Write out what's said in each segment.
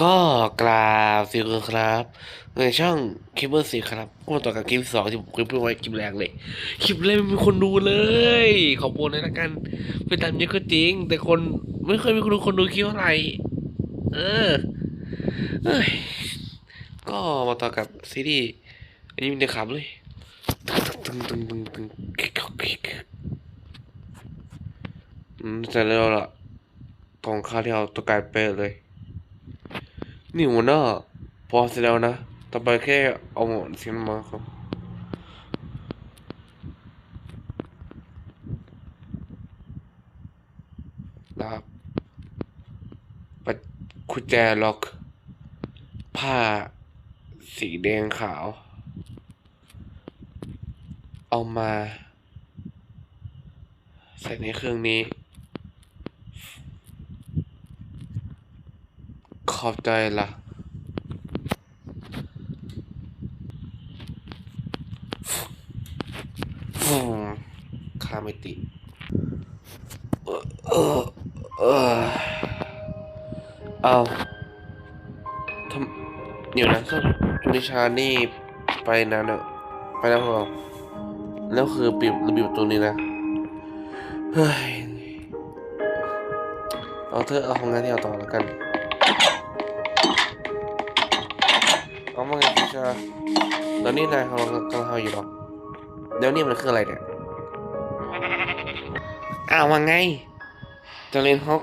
ก็กราบสิคุณครับ ในช่องคลิปเบอร์สีครับก็มาต่อกับคลิปสองที่ผมคยพูดไว้คลิปแรกเลย คลิปแรกไม่มีคนดูเลย ขอบคุณเลยละกันไปตามเยอะก็จริง แต่คนไม่เคยมีคนดูคนดูคลิปเท่าไร เออเอ้ยก็มาต่อกับซีรีส์อันนี้มันจะขำเลยตึงตึงตึงตึงตึงอืมเสร็จแล้วล่ะกล่องข้าวที่เอาตัวกลายเป๊ะเลย นี่หัวหน้าพอเสร็จแล้วนะ ต่อไปแค่เอาเสียงมาครับนะครับปัดกุญแจล็อก ผ้า สีแดงขาว เอามา ใส่ในเครื่องนี้ ขอบใจล่ะฟูข้าไม่ติดเออเออเอาทำเดี๋ยวนะสุนิชานี่ไปนะเนอะไปแล้วเหรอแล้วคือปิดระเบียบตัวนี้นะ เฮ้ย เอาเถอเอาของงานที่เอาต่อแล้วกัน เอามาไงจุนิชาตอนนี้นายกำลังกำลังทำอยู่หรอเดี๋ยวนี่มันคืออะไรเนี่ยอ้าวว่าไงเจเลนฮอก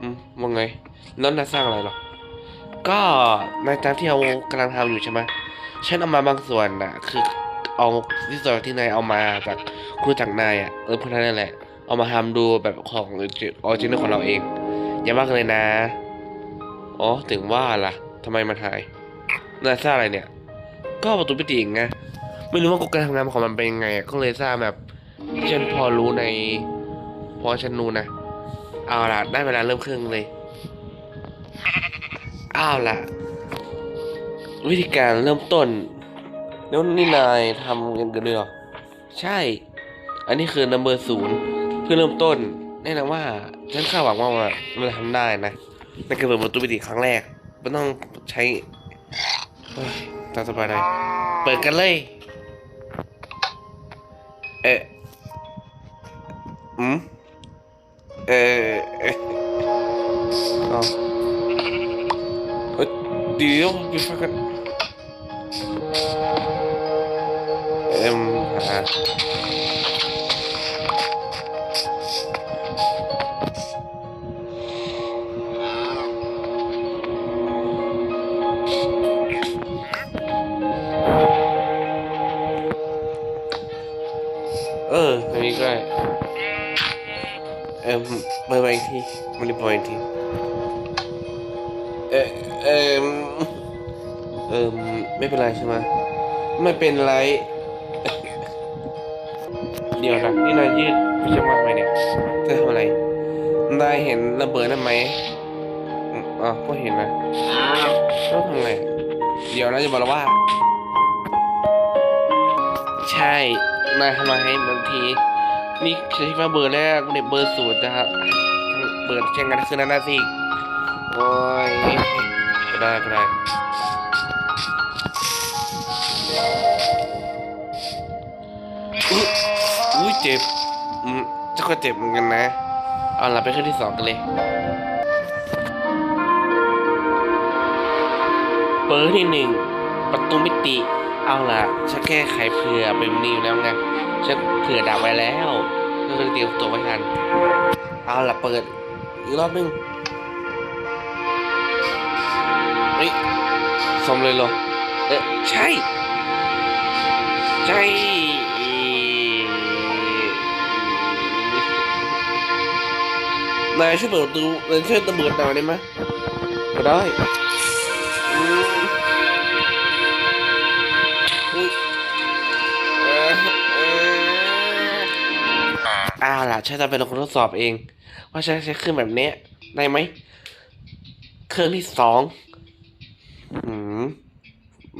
อืมว่าไงแล้วนายสร้างอะไรหรอก็ในตามที่เรากำลังทำอยู่ใช่ไหมฉันเอามาบางส่วนน่ะคือเอาที่ส่วนที่นายเอามาจากครูจากนายอะเออพวกนั้นนั่นแหละ เอามาทำดูแบบของออริจินอลของเราเองอย่ามากเลยนะ อ๋อ ถึงว่าล่ะทำไมมาถ่าย นายสร้างอะไรเนี่ย ก็ประตูพิจิงไงไม่รู้ว่ากฎการทำงานของมันเป็นยังไงก็เลยทราบแบบฉันพอรู้ใน พอฉันรู้นะ เอาล่ะ ได้เวลาเริ่มเครื่องเลยเอาล่ะ วิธีการเริ่มต้นแล้วนี่นายทำยังไงเดือใช่ อันนี้คือ number ศูนย์เพื่อเริ่มต้น แน่นอนว่าฉันคาดหวังว่ามันจะทำได้นะในการเปิดประตูปิติครั้งแรกมันต้องใช้ ตามสบายเลยเปิดกันเลย เอะอืมเออเอะอ๋อเอ้ยเดี๋ยวไปฟังกันเอ็มหา เอ็มเปิดไปอีกทีมันรีบเปิดอีกทีเออเอมเออไม่เป็นไรใช่ไหมไม่เป็นไร เดี๋ยวนะนี่นายยืดพิจารณาไปเนี่ยเธอทำอะไรนายเห็นระเบิดนั่นไหมอ๋อก็เห็นนะแล้วทำไงเดี๋ยวนะจะบอกว่า ใช่นายทำมาให้บางที นี่ใช้มาเบอร์แรกเนี่ยเบอร์ศูนย์จะฮะเปิดแข่งกันคืนนั้นนะสิโอ้ยก็ได้ก็ได้อุ้ยเจ็บอืมจ้าก็เจ็บเหมือนกันนะ เอาล่ะไปขึ้นที่สองกันเลยเปิดที่หนึ่งประตูมิติ เอาล่ะฉันแก้ไขเผื่อเป็นนิวแล้วไง ฉันเผื่อดักไว้แล้วก็เลยเตรียมตัวไว้ทันเอาล่ะเปิดอีกรอบหนึงเฮ้ยสมเลยเหรอเออใช่ ใช่นายช่วยเปิดประตูนายช่วยตะเบิดหน่อยได้ไหมก็ได้ อ่าล่ะฉันจะเป็นคนทดสอบเอง ว่าฉันใช้เครื่องแบบนี้ได้ไหม เครื่องที่สองอืม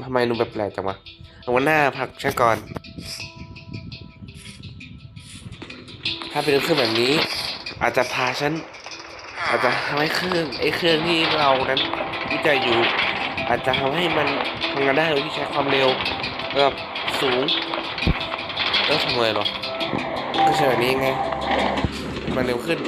ทำไมดูแบบแปลกจังวะเอาวันหน้าพักฉันก่อน ถ้าเป็นเครื่องแบบนี้ อาจจะพาฉันอาจจะทำให้เครื่องไอ้เครื่องที่เรานั้นวิจัยอยู่ อาจจะทำให้มันทำงานได้โดยที่ใช้ความเร็วระดับสูงแล้วทำไงหรอ ก็ใช่แบบนี้ไง มันเร็วขึ้น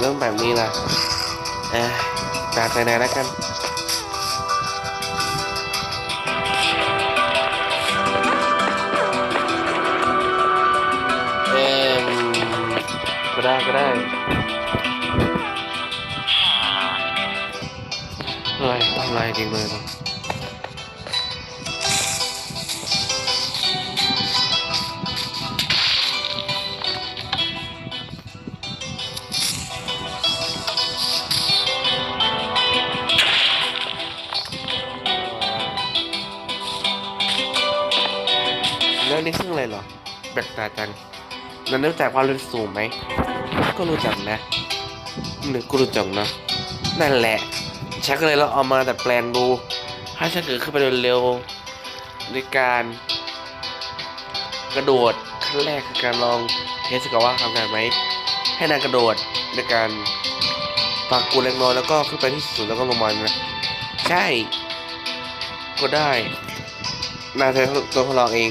เรื่องแบบนี้ล่ะเอ๊ะตามไปไหนแล้วกันเอ็มก็ได้ก็ได้เฮ้ยทำไรจริงเลย เล้วนี่เหรอแปลกตาจังนั่นรู้จักความเร็วสูงไหม ก็รู้จักนะหนึ่งก็รู้จักนะนั่นแหละฉันก็เลยลองเอามาแต่แปลงดูถ้ฉันเกิดขึ้นไปเร็วๆในการกระโดดขั้นแรกคือการลองเทสกับว่าทำงานไหมให้นางกระโดดในการปากกูเล็กน้อยแล้วก็ขึ้นไปที่สุดแล้วก็ลงมานะใช่ ก็ได้นางใช้ตัวทดลองเอง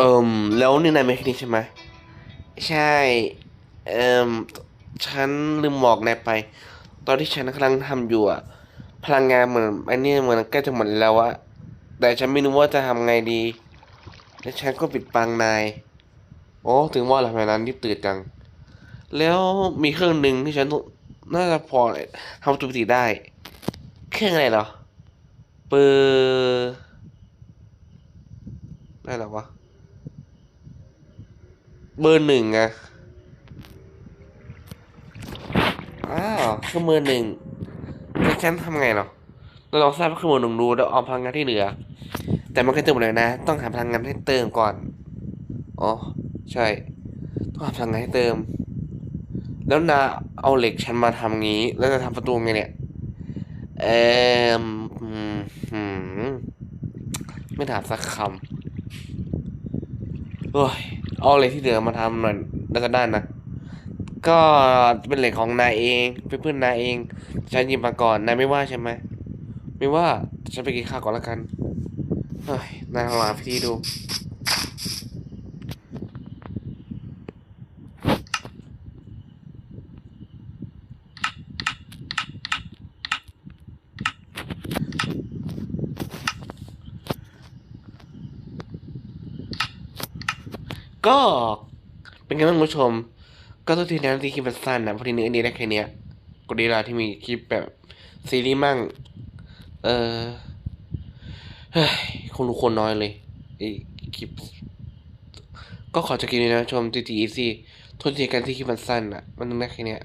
เอิมแล้วนี่นายไม่คลิกใช่ไหมใช่ เอิมฉันลืมบอกนายไป ตอนที่ฉันกำลังทำอยู่อะพลังงานเหมือนไอ้นี่เหมือนใกล้จะหมดแล้วอะแต่ฉันไม่รู้ว่าจะทำไงดี และฉันก็ปิดปังนายโอ้ถึงว่าหลังจากนั้นรีบตื่นจัง แล้วมีเครื่องหนึ่งที่ฉันน่าจะพอทำปกติได้ เครื่องอะไรเหรอ เปอร์ได้หรอวะ เบอร์หนึ่งอะอ้าวคือเบอร์หนึ่งแล้วฉันทำไงเหรอเราลองสร้างเครื่องมือหนึ่งดูแล้วเอาพลังงานที่เหลือ แต่มันก็เติมหมดเลยนะ ต้องหาพลังงานให้เติมก่อน อ๋อ ใช่ ต้องหาพลังงานให้เติม แล้วนาเอาเหล็กฉันมาทำงี้ แล้วจะทำประตูไงเนี่ย เอมไม่ถามสักคำโอ้ย เอาเหล็กที่เหลือมาทำหน่อยแล้วก็ได้นะ ก็เป็นเหล็กของนายเองเป็นเพื่อนนายเองฉันหยิบมาก่อนนายไม่ว่าใช่ไหมไม่ว่าฉันไปกินข้าวก่อนแล้วกันเฮ้ยนายลองหาพิธีดู ก็เป็นไงบ้างคุณผู้ชม ก็ทุกทีนะที่คลิปมันสั้นนะพอดีนึกอันนี้ได้แค่เนี้ยกดีแลาที่มีคลิปแบบซีรีส์มั่ง เออเฮ้ยคนรู้คนน้อยเลยไอคลิป ก็ขอจะกินเลยนะชมจีจีซีโทษทีการที่คลิปมันสั้นอะ มันนึกได้แค่เนี้ย